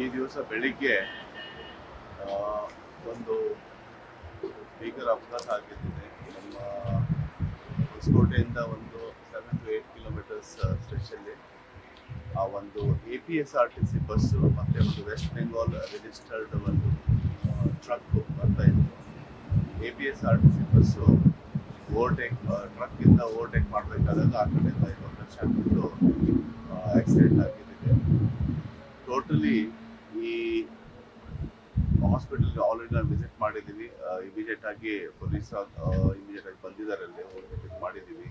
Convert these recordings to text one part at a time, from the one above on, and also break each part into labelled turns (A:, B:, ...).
A: ಈ ದಿವಸ ಬೆಳಿಗ್ಗೆ ಒಂದು ಭೀಕರ ಅಪಘಾತ ಆಗಿದ್ದಿದೆ. ನಮ್ಮ ಹೊಸಕೋಟೆಯಿಂದ ಒಂದು ಸೆವೆನ್ ಟು ಏಟ್ ಕಿಲೋಮೀಟರ್ಸ್ ಸ್ಟ್ರೆಚಲ್ಲಿ ಆ ಒಂದು A P S R T C bus ಮತ್ತು ಒಂದು ವೆಸ್ಟ್ ಬೆಂಗಾಲ್ ರಿಜಿಸ್ಟರ್ಡ್ ಒಂದು ಟ್ರಕ್ ಬರ್ತಾ ಇತ್ತು. A P S R T C bus overtake ಟ್ರಕ್ಕಿಂದ overtake ಮಾಡಬೇಕಾದಾಗ ಆ ಕಡೆಯಿಂದ ಇನ್ನೊಂದು ಬಿಟ್ಟು ಆಕ್ಸಿಡೆಂಟ್ ಆಗಿದ್ದಿದೆ. ಟೋಟಲಿ ಈ ಹಾಸ್ಪಿಟಲ್ ಆಲ್ರೆಡಿ ನಾವು ವಿಸಿಟ್ ಮಾಡಿದ್ದೀವಿ. ಇಮಿಡಿಯೇಟ್ ಆಗಿ ಪೊಲೀಸ್ ಇಮಿಡಿಯೇಟ್ ಆಗಿ ಬಂದಿದ್ದಾರೆ ಅಲ್ಲಿ. ವಿಸಿಟ್ ಮಾಡಿದ್ದೀವಿ.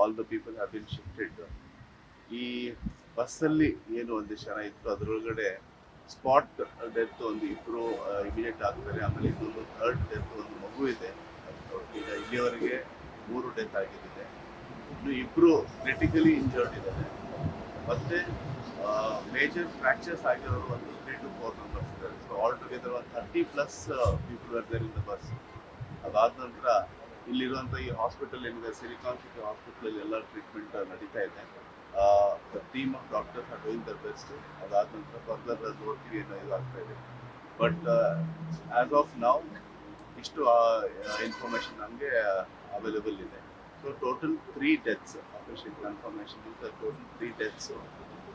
A: All the people have been shifted ಈ ಬಸ್ಸಲ್ಲಿ ಏನು ಒಂದಿಷ್ಟು ಜನ ಇತ್ತು, ಅದರೊಳಗಡೆ ಸ್ಪಾಟ್ ಡೆತ್ ಒಂದು ಇಬ್ಬರು ಇಮಿಡಿಯೇಟ್ ಆಗ್ತಾರೆ. ಆಮೇಲೆ ಇನ್ನೊಂದು ಥರ್ಡ್ ಡೆತ್ ಒಂದು ಮಗು ಇದೆ. ಈಗ ಇಲ್ಲಿಯವರೆಗೆ ಮೂರು ಡೆತ್ ಆಗಿದೆ ಇನ್ನು ಇಬ್ಬರು ಕ್ರಿಟಿಕಲಿ ಇಂಜರ್ಡ್ ಇದ್ದಾರೆ. ಮತ್ತೆ ಮೇಜರ್ ಫ್ರಾಕ್ಚರ್ಸ್ ಆಗಿರೋರು ಒಂದು ತ್ರೀ ಟು ಫೋರ್ ಮೆಂಬರ್ಸ್ ಇದ್ದಾರೆ. ಸೊ ಆಲ್ ಟುಗೆದರ್ ಒಂದು thirty plus people are there in the bus ಅದಾದ ನಂತರ ಇಲ್ಲಿರುವಂಥ ಈ ಹಾಸ್ಪಿಟಲ್ ಏನಿದೆ ಸಿಲಿಕಾನ್ ಸಿಟಿ ಹಾಸ್ಪಿಟಲ್ ಎಲ್ಲ ಟ್ರೀಟ್ಮೆಂಟ್ ನಡೀತಾ ಇದೆ. The team of doctors are doing their best ಅದಾದ ನಂತರ ಫರ್ದರ್ ನೋಡ್ತೀವಿ ಏನೋ ಇದಾಗ್ತಾ ಇದೆ. ಬಟ್ ಆಸ್ ಆಫ್ ನಾವು ಇಷ್ಟು ಇನ್ಫಾರ್ಮೇಶನ್ ನಮಗೆ ಅವೈಲೇಬಲ್ ಇದೆ. So total three deaths official confirmation total three deaths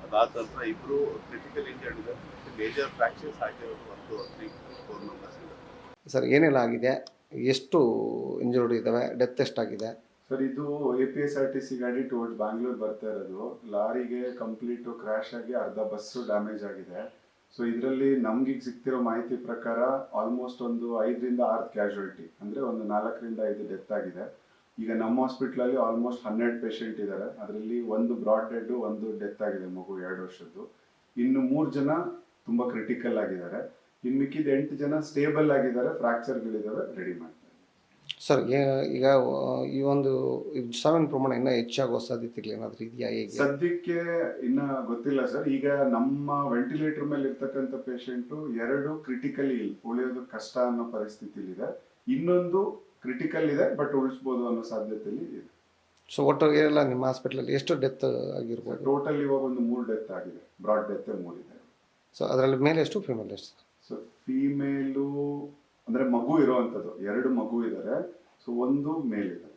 A: ಅದಾದ ನಂತರ ಇಬ್ಬರು ಕ್ರಿಟಿಕಲ್ ಇಂಜರ್ಡ್ ಇದೆ ಮೇಜರ್ ಫ್ರಾಕ್ಚರ್ಸ್ ಆಗಿರೋದು ಒಂದು ತ್ರೀ ಫೋರ್ ಮೆಂಬರ್ಸ್ ಇದೆ
B: ಸರ್ ಏನೆಲ್ಲ ಆಗಿದೆ? ಎಷ್ಟು ಇಂಜುರ್ಡ್ ಇದ್ದಾವೆ? ಡೆತ್ ಎಷ್ಟಾಗಿದೆ
C: ಸರ್ ಇದು A P S R T C ಗಾಡಿ ಟುವರ್ಡ್ ಬ್ಯಾಂಗ್ಳೂರ್ ಬರ್ತಾ ಇರೋದು. ಲಾರಿಗೆ ಕಂಪ್ಲೀಟ್ ಕ್ರಾಶ್ ಆಗಿ ಅರ್ಧ ಬಸ್ಸು ಡ್ಯಾಮೇಜ್ ಆಗಿದೆ. ಸೊ ಇದರಲ್ಲಿ ನಮ್ಗೆ ಈಗ ಸಿಗ್ತಿರೋ ಮಾಹಿತಿ ಪ್ರಕಾರ ಆಲ್ಮೋಸ್ಟ್ ಒಂದು ಐದರಿಂದ ಆರು ಕ್ಯಾಶುಯಾಲಿಟಿ ಅಂದ್ರೆ ಒಂದು ನಾಲ್ಕರಿಂದ ಐದು ಡೆತ್ ಆಗಿದೆ. ಈಗ ನಮ್ಮ ಹಾಸ್ಪಿಟ್ಲಲ್ಲಿ ಆಲ್ಮೋಸ್ಟ್ ಹನ್ನೆರಡು ಪೇಷಂಟ್ ಇದ್ದಾರೆ ಅದರಲ್ಲಿ ಒಂದು ಬ್ರಾಡ್ ಡೆಡ್ ಒಂದು ಡೆತ್ ಆಗಿದೆ ಮಗು ಎರಡು ವರ್ಷದ್ದು. ಇನ್ನು ಮೂರು ಜನ ತುಂಬಾ ಕ್ರಿಟಿಕಲ್ ಆಗಿದ್ದಾರೆ. ಇನ್ನು ಮಿಕ್ಕಿದ ಎಂಟು ಜನ ಸ್ಟೇಬಲ್ ಆಗಿದ್ದಾರೆ ಫ್ರಾಕ್ಚರ್ಗಳಿದ್ದಾವೆ ರೆಡಿ ಮಾಡ್ತಾರೆ
B: ಸರ್ ಈಗ ಈ ಒಂದು ಸಾವಿನ ಪ್ರಮಾಣ ಇನ್ನೂ ಹೆಚ್ಚಾಗುವ ಸಾಧ್ಯತೆಗಳು ಏನಾದರೂ ಇದೆಯಾ ಹೇಗೆ?
C: ಸದ್ಯಕ್ಕೆ ಇನ್ನ ಗೊತ್ತಿಲ್ಲ ಸರ್ ಈಗ ನಮ್ಮ ವೆಂಟಿಲೇಟರ್ ಮೇಲೆ ಇರ್ತಕ್ಕಂಥ ಪೇಷಂಟು ಎರಡು ಕ್ರಿಟಿಕಲಿ ಉಳಿಯೋದು ಕಷ್ಟ ಅನ್ನೋ ಪರಿಸ್ಥಿತಿಲಿದೆ. ಇನ್ನೊಂದು ಕ್ರಿಟಿಕಲ್ ಇದೆ ಬಟ್ ಉಳಿಸ್ಬೋದು ಅನ್ನೋ ಸಾಧ್ಯತೆಯಲ್ಲಿ ಇದೆ.
B: ಸೊ ಒಟ್ಟು ಎಲ್ಲ ನಿಮ್ಮ ಹಾಸ್ಪಿಟ್ಲಲ್ಲಿ ಎಷ್ಟು ಡೆತ್ ಆಗಿರ್ಬೋದು?
C: ಟೋಟಲ್ ಇವಾಗ ಒಂದು ಮೂರು ಡೆತ್ ಆಗಿದೆ. ಬ್ರಾಡ್ ಡೆತ್ ಮೂರಿದೆ
B: ಸೊ ಅದರಲ್ಲಿ ಮೇಲೆ ಎಷ್ಟು ಫೀಮೇಲ್ ಎಷ್ಟು?
C: ಸೊ ಫೀಮೇಲು ಅಂದ್ರೆ ಮಗು ಇರುವಂತದ್ದು ಎರಡು ಮಗು ಇದ್ದಾರೆ. ಸೊ ಒಂದು ಮೇಲ್ ಇದೆ